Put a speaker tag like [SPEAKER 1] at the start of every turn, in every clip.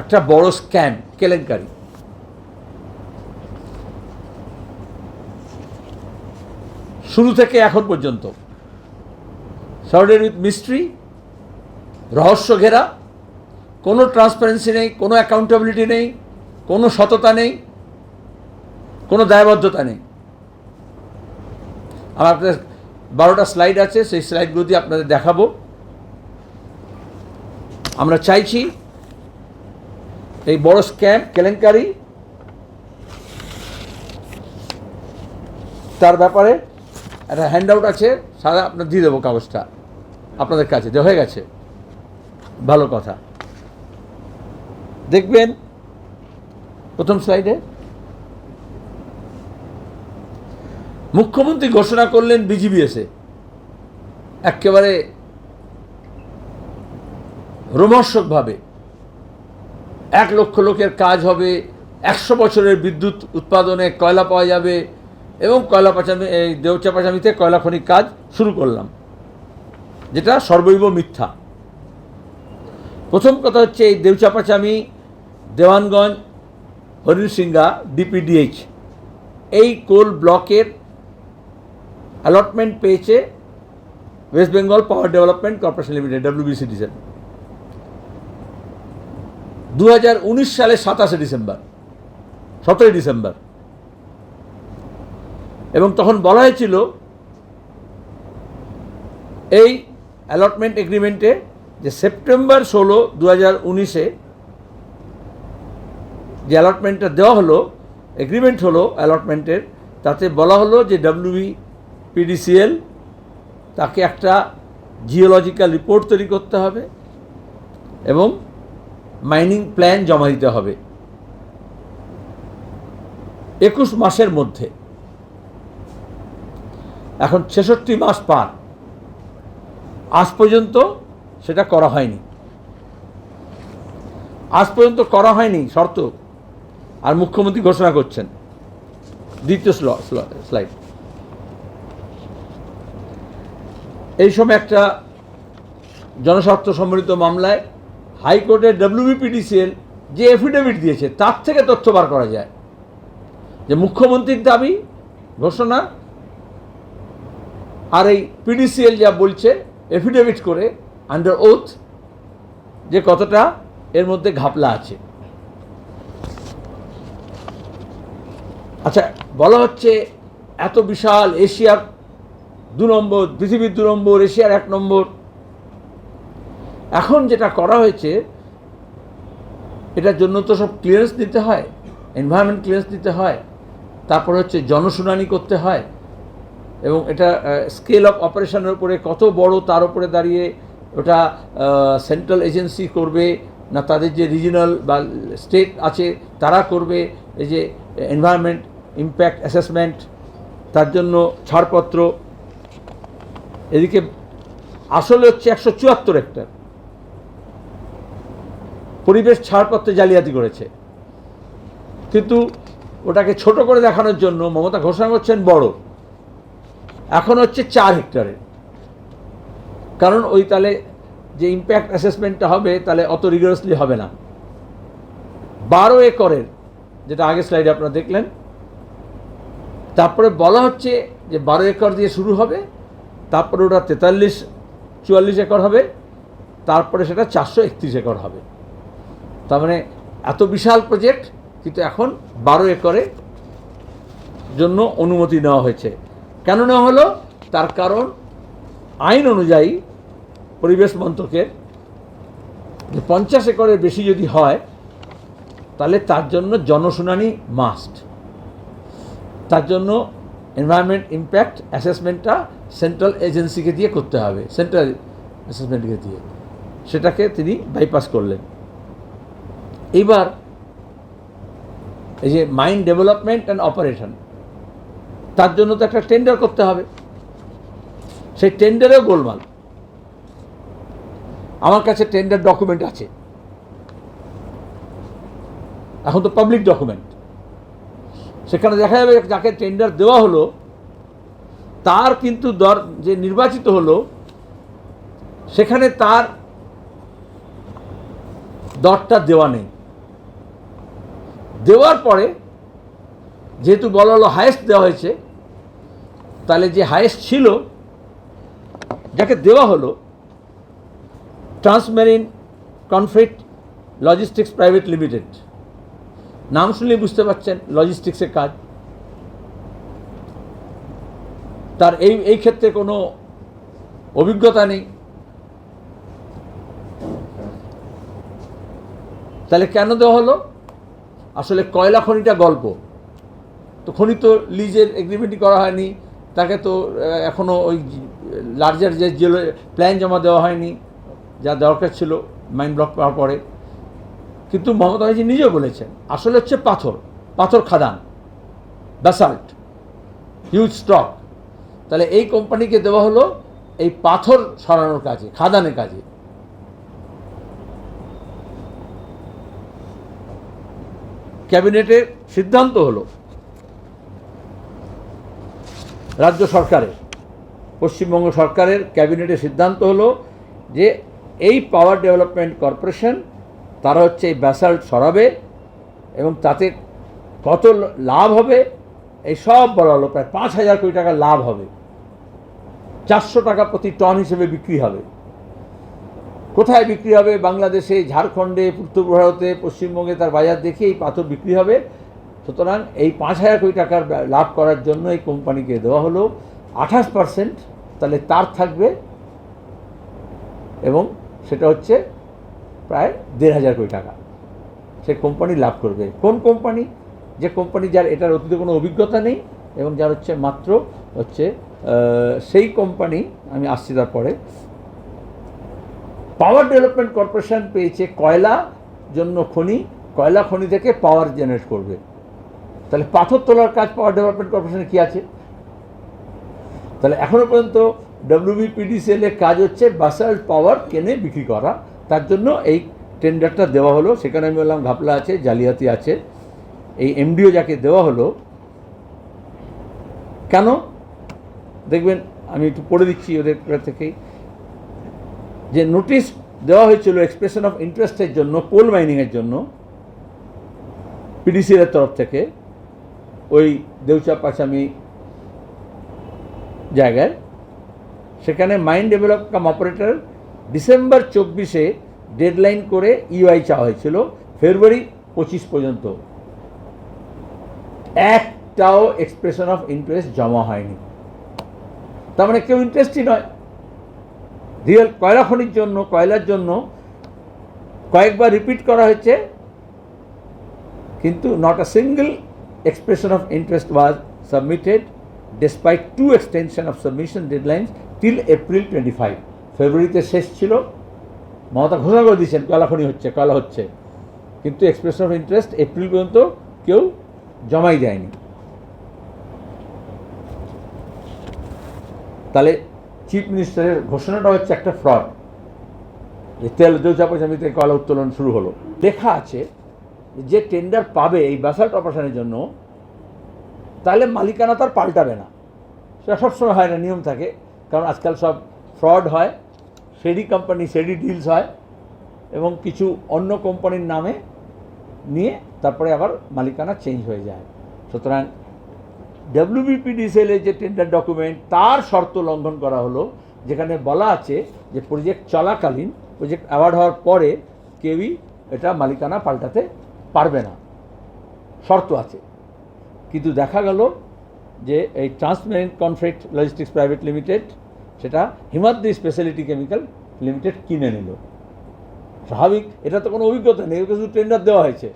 [SPEAKER 1] একটা বড় স্ক্যাম, কেলেঙ্কারি। শুরু থেকে এখন পর্যন্ত। সার্ডেড উইথ মিস্ট্রি রহস্য ঘেরা, কোনো ট্রান্সপারেন্সি নেই, কোনো অ্যাকাউন্টেবিলিটি নেই, কোনো সততা নেই, কোনো দায়বদ্ধতা নেই। আমার আপনাদের বারোটা স্লাইড আছে, সেই স্লাইডগুলো দিয়ে আপনাদের দেখাবো। আমরা চাইছি এই বড় স্ক্যাম কেলেঙ্কারি। তার ব্যাপারে একটা হ্যান্ড আউট আছে, সারা আপনার দিয়ে দেবো কাগজটা। আপনাদের কাছে, যে হয়ে গেছে। ভালো কথা। দেখবেন, প্রথম স্লাইডে মুখ্যমন্ত্রী ঘোষণা করলেন বিজিবিএসে একেবারে রোমহর্ষকভাবে এক লক্ষ লোকের কাজ হবে, একশো বছরের বিদ্যুৎ উৎপাদনে কয়লা পাওয়া যাবে এবং কয়লা পাচামি, এই দেউচা পাচামিতে কয়লা খনির কাজ শুরু করলাম, যেটা সর্বৈব মিথ্যা। প্রথম কথা হচ্ছে এই দেউচা পাচামি, দেওয়ানগঞ্জ হরিণসিংহা ডিপিডিএইচ, এই কোল ব্লকের অ্যালটমেন্ট পেয়েছে West Bengal Power Development Corporation Limited ডাব্লিউবিসিডিসের দু হাজার উনিশ সালে সাতাশে ডিসেম্বর, সতেরোই ডিসেম্বর। এবং তখন বলা হয়েছিল, এই অ্যালটমেন্ট এগ্রিমেন্টে যে সেপ্টেম্বর ষোলো দু হাজার উনিশে যে অ্যালটমেন্টটা দেওয়া হলো এগ্রিমেন্ট হলো অ্যালটমেন্টের তাতে বলা হলো যে ডাব্লিউবি পিডিসিএল তাকে একটা জিওলজিক্যাল রিপোর্ট তৈরি করতে হবে এবং মাইনিং প্ল্যান জমা দিতে হবে। একুশ মাসের মধ্যে। এখন ছেষট্টি মাস পার। আজ পর্যন্ত সেটা করা হয়নি। আজ পর্যন্ত করা হয়নি, শর্ত। আর মুখ্যমন্ত্রী ঘোষণা করছেন। দ্বিতীয় স্লাইড এই সময় একটা জনস্বার্থ সম্বলিত মামলায় হাইকোর্টের ডব্লিউবিপিডিসিএল যে এফিডেভিট দিয়েছে, তার থেকে তথ্য বার করা যায়। যে মুখ্যমন্ত্রীর দাবি, ঘোষণা, আর এই পিডিসিএল যা বলছে এফিডেভিট করে আন্ডার ওথ যে কতটা এর মধ্যে ঘাপলা আছে। আচ্ছা বলা হচ্ছে এত বিশাল এশিয়ার দু নম্বর, পৃথিবীর দু নম্বর, এশিয়ার এক নম্বর এখন যেটা করা হয়েছে, এটার জন্য তো সব ক্লিয়ারেন্স দিতে হয় এনভায়রনমেন্ট ক্লিয়ারেন্স দিতে হয়, তারপর হচ্ছে জনশুনানি করতে হয়, এবং এটা স্কেল অফ অপারেশনের উপরে কত বড় তার উপরে দাঁড়িয়ে ওটা সেন্ট্রাল এজেন্সি করবে, না তাদের যে রিজিনাল বা স্টেট আছে, তারা করবে, এই যে এনভায়রনমেন্ট ইম্প্যাক্ট অ্যাসেসমেন্ট তার জন্য ছাড়পত্র, এদিকে আসলে হচ্ছে একশো চুয়াত্তর একটা পরিবেশ ছাড়পত্রে জালিয়াতি করেছে। কিন্তু ওটাকে ছোট করে দেখানোর জন্য মমতা ঘোষণা করছেন বড়। এখন হচ্ছে চার হেক্টরের কারণ ওই তাহলে যে ইম্প্যাক্ট অ্যাসেসমেন্টটা হবে তাহলে অত রিগারাসলি হবে না। বারো একরের, যেটা আগে স্লাইডে আপনারা দেখলেন। তারপরে বলা হচ্ছে যে বারো একর দিয়ে শুরু হবে, তারপরে ওটা তেতাল্লিশ, চুয়াল্লিশ একর হবে, তারপরে সেটা চারশো একত্রিশ একর হবে। তার মানে এত বিশাল প্রজেক্ট কিন্তু এখন বারো একরে জন্য অনুমতি নেওয়া হয়েছে। কেন নেওয়া হলো? তার কারণ আইন অনুযায়ী পরিবেশ মন্ত্রকের যে পঞ্চাশ একরের বেশি যদি হয়, তাহলে তার জন্য জনশুনানি মাস্ট তার জন্য এনভায়রনমেন্ট ইম্প্যাক্ট অ্যাসেসমেন্টটা সেন্ট্রাল এজেন্সিকে দিয়ে করতে হবে সেন্ট্রাল অ্যাসেসমেন্টকে দিয়ে। সেটাকে তিনি বাইপাস করলেন। এইবার এই যে মাইন্ড ডেভেলপমেন্ট অ্যান্ড অপারেশন, তার জন্য তো একটা টেন্ডার করতে হবে। সেই টেন্ডারেও গোলমাল। আমার কাছে টেন্ডার ডকুমেন্ট আছে। এখন তো পাবলিক ডকুমেন্ট। সেখানে দেখা যাবে যাকে টেন্ডার দেওয়া হলো, তার কিন্তু দর যে নির্বাচিত হলো, সেখানে তার দরটা দেওয়া নেই। দেওয়ার পরে যেহেতু বলা হলো হায়েস্ট দেওয়া হয়েছে, তাহলে যে হায়েস্ট ছিল, যাকে দেওয়া হলো Transmarine Conflict Logistics Private Limited নাম শুনলেই বুঝতে পারছেন লজিস্টিক্সের কাজ। তার এই এই ক্ষেত্রে কোনো অভিজ্ঞতা নেই। তাহলে কেন দেওয়া হলো? আসলে কয়লা খনিটা গল্প। তো খনি তো লিজের এগ্রিমেন্টই করা হয়নি, তাকে তো এখনও ওই লার্জার যে জেলো প্ল্যান জমা দেওয়া হয়নি, যা দরকার ছিল মাইন্ড ব্লক করার পরে। কিন্তু মমতা ব্যানার্জি নিজেও বলেছেন, আসলে হচ্ছে পাথর পাথর খাদান ব্যাসাল্ট হিউজ স্টক তাহলে এই কোম্পানিকে দেওয়া হলো এই পাথর সরানোর কাজে, খাদানের কাজে। ক্যাবিনেটের সিদ্ধান্ত হলো রাজ্য সরকারের, পশ্চিমবঙ্গ সরকারের ক্যাবিনেটের সিদ্ধান্ত হলো যে এই পাওয়ার ডেভেলপমেন্ট কর্পোরেশন, তারা হচ্ছে এই ব্যাসাল্ট সরাবে এবং তাতে কত লাভ হবে, এই সব বলা হলো। প্রায় পাঁচ হাজার কোটি টাকা লাভ হবে। চারশো টাকা প্রতি টন হিসেবে বিক্রি হবে। কোথায় বিক্রি হবে? বাংলাদেশে, ঝাড়খণ্ডে উত্তর ভারতে, পশ্চিমবঙ্গে তার বাজার দেখে এই পাথর বিক্রি হবে। সুতরাং এই পাঁচ হাজার কোটি টাকার লাভ করার জন্য এই কোম্পানিকে দেওয়া হলো। আঠাশ পার্সেন্ট তাহলে তার থাকবে এবং সেটা হচ্ছে প্রায় দেড় হাজার কোটি টাকা। সে কোম্পানি লাভ করবে। কোন কোম্পানি? যে কোম্পানি যার এটার অতীতে কোনো অভিজ্ঞতা নেই এবং যার হচ্ছে মাত্র হচ্ছে সেই কোম্পানি, আমি আসছি তারপরে পাওয়ার ডেভেলপমেন্ট কর্পোরেশন পেয়েছে কয়লা জন্য খনি, কয়লা খনি থেকে পাওয়ার জেনারেট করবে। তাহলে পাথর তোলার কাজ পাওয়ার ডেভেলপমেন্ট কর্পোরেশনে কী আছে? তাহলে এখনও পর্যন্ত ডব্লিউবিপিডিসিএল এর কাজ হচ্ছে বাসাল্ট পাওয়ার কেনে বিক্রি করা। তার জন্য এই টেন্ডারটা দেওয়া হলো। সেখানে আমি বললাম, ঘাপলা আছে, জালিয়াতি আছে। এই এমডিও যাকে দেওয়া হলো, কেন? দেখবেন, আমি একটু পড়ে দিচ্ছি ওদের থেকেই। যে নোটিশ দেওয়া হয়েছিল এক্সপ্রেশন অফ ইন্টারেস্টের জন্য কোল মাইনিংয়ের জন্য পিডিসির তরফ থেকে, ওই দেউচা পাচামি জায়গায়। সেখানে mine develop cum operator December চব্বিশে ডেডলাইন করে ইউআই চাওয়া হয়েছিল ফেব্রুয়ারি পঁচিশ পর্যন্ত। একটাও এক্সপ্রেশন অফ ইন্টারেস্ট জমা হয়নি। তার মানে কেউ ইন্টারেস্টই নয়। রিয়েল কয়লা খনির জন্য, কয়লার জন্য কয়েকবার রিপিট করা হয়েছে, কিন্তু not a single expression of interest was submitted despite two extension of submission deadlines till April twenty five ফেব্রুয়ারিতে শেষ ছিল, মমতা ঘোষণা করে দিয়েছেন, কয়লা খনি হচ্ছে, কয়লা হচ্ছে। কিন্তু এক্সপ্রেশন অফ ইন্টারেস্ট এপ্রিল পর্যন্ত কেউ জমাই দেয়নি। তাহলে চিফ মিনিস্টারের ঘোষণাটা হচ্ছে একটা ফ্রড যে তেল দৌচাপাচামিতে কয়লা উত্তোলন শুরু হলো। লেখা আছে যে টেন্ডার পাবে এই ব্যাসাল্ট অপারেশনের জন্য, তাহলে মালিকানা তার পাল্টাবে না। সেটা সবসময় হয় না, নিয়ম থাকে। কারণ আজকাল সব ফ্রড হয় সেডি কোম্পানি সেডি ডিলস হয়, এবং কিছু অন্য কোম্পানির নামে নিয়ে তারপরে আবার মালিকানা চেঞ্জ হয়ে যায়। সুতরাং ডাব্লিউবিপিডিসিএল এর যে টেন্ডার ডকুমেন্ট তার শর্ত লঙ্ঘন করা হলো, যেখানে বলা আছে যে প্রজেক্ট চলাকালীন প্রজেক্ট অ্যাওয়ার্ড হওয়ার পরে কেউই এটা মালিকানা পাল্টাতে পারবে না। শর্ত আছে। কিন্তু দেখা গেল যে এই Transmarine Conflict Logistics Private Limited সেটা হিমাদ্রি স্পেশালিটি কেমিক্যাল লিমিটেড কিনে নিল। স্বাভাবিক, এটা তো কোনো অভিজ্ঞতা নেই শুধু টেন্ডার দেওয়া হয়েছে।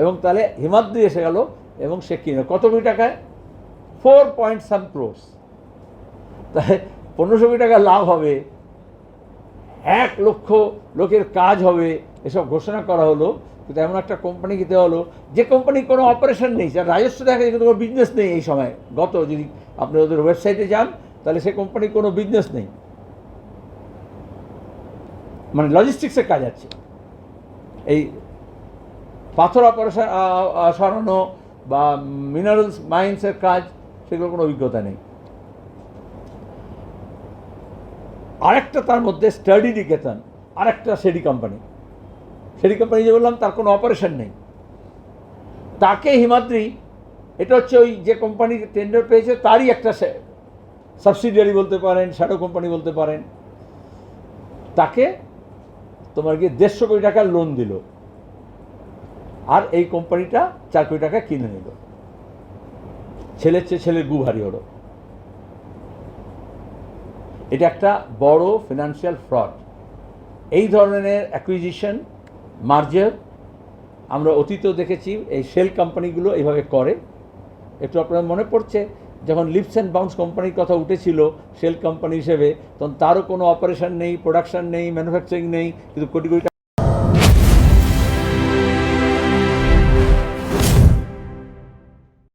[SPEAKER 1] এবং তাহলে হিমাদ্রি এসে গেল এবং সে কিনে। কত কোটি টাকায়? ফোর পয়েন্ট সাম ক্রোস তাহলে পনেরোশো কোটি টাকা লাভ হবে। এক লক্ষ লোকের কাজ হবে। এসব ঘোষণা করা হলো। কিন্তু এমন একটা কোম্পানিকে দেওয়া হলো। যে কোম্পানির কোনো অপারেশন নেই। যার রাজস্ব দেখা যায় কোনো বিজনেস নেই এই সময়। গত যদি আপনি ওদের ওয়েবসাইটে যান, তাহলে সে কোম্পানির কোনো বিজনেস নেই। মানে লজিস্টিক্সের কাজ আছে। এই পাথর অপারেশন সরানো বা মিনারেলস মাইন্সের কাজ, সেগুলোর কোনো অভিজ্ঞতা নেই। আরেকটা তার মধ্যে স্টাডি নিকেতন আরেকটা সেডি কোম্পানি। সেডি কোম্পানি যে বললাম, তার কোনো অপারেশন নেই। তাকে হিমাদ্রি, এটা হচ্ছে ওই যে কোম্পানি টেন্ডার পেয়েছে, তারই একটা সাবসিডিয়ারি বলতে পারেন শ্যাডো কোম্পানি বলতে পারেন। তাকে তোমার গিয়ে দেড়শো কোটি টাকার লোন দিল। আর এই কোম্পানিটা চার কোটি টাকা কিনে নিল। ছেলের চেয়ে ছেলের গু ভারী হলো। এটা একটা বড় ফিনান্সিয়াল ফ্রড এই ধরনের অ্যাকুইজিশন মার্জার আমরা অতীতেও দেখেছি, এই সেল কোম্পানিগুলো এইভাবে করে। একটু আপনার মনে পড়ছে, যখন লিপস অ্যান্ড বাউন্স কোম্পানির কথা উঠেছিল সেল কোম্পানি হিসেবে, তখন তারও কোনো অপারেশন নেই প্রোডাকশন নেই ম্যানুফ্যাকচারিং নেই, কিন্তু কোটি কোটি